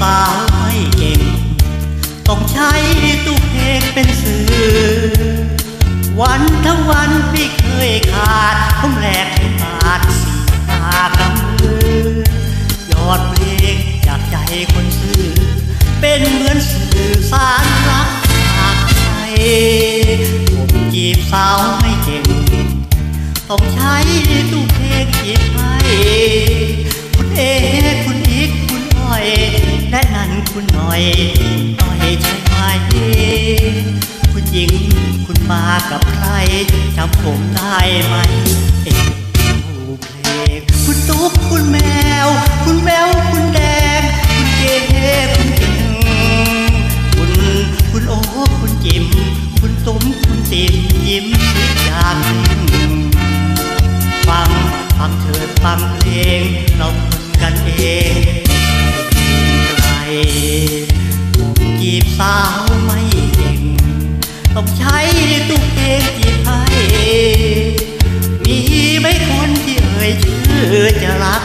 สาวไม่เก่ง ต้องใช้ตู้เพลงเป็นสื่อ วันทั้งวันไม่เคยขาดผมแหลกบาทสีตากำมือยอดเพลงจากใจคนซื่อเป็นเหมือนสื่อสารรักจากใจผมจีบสาวไม่เก่ง ต้องใช้ตู้เพลงจีบให้คุณเอคุ ญิง คุณมากับใครจำผมได้ไหมเอ็ผู้เพลงคุณตุ๊กคุณแมว คุณแมวคุณแดง คุณเก๋คุณเก่งคุณคุณโอ้คุณจิม คุณตุ้มคุณติมยิ้มสิอย่างหนึ่งฟังฟังเถิดฟังเพลงเรา ต้องใช้ตู้เพลงที่ไทยมีไหม่คนที่เอ่ยชื่อจะรัก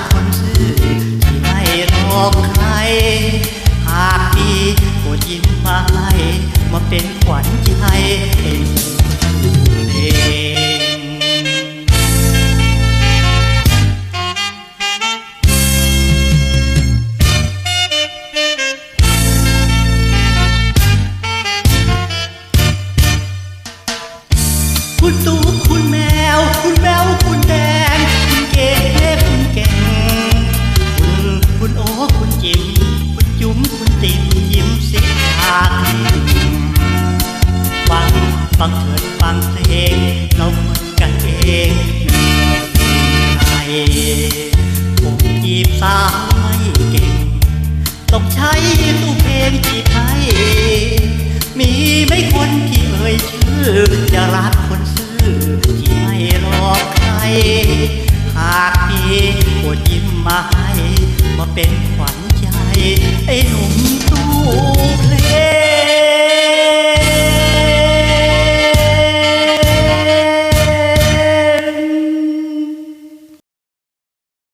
คุณตุ๊กคุณแมว คุณแมวคุณแดง คุณเก๋คุณเก่งคุณคุณโอ้คุณจิมคุณจุ๋มคุณติ๋มยิ้มสิหากฟังฟังเถิดฟังเพลงเราคนกันเองใครผมจีบสาว มาให้มาเป็นขวัญใจ ไอ้หนุ่มตู้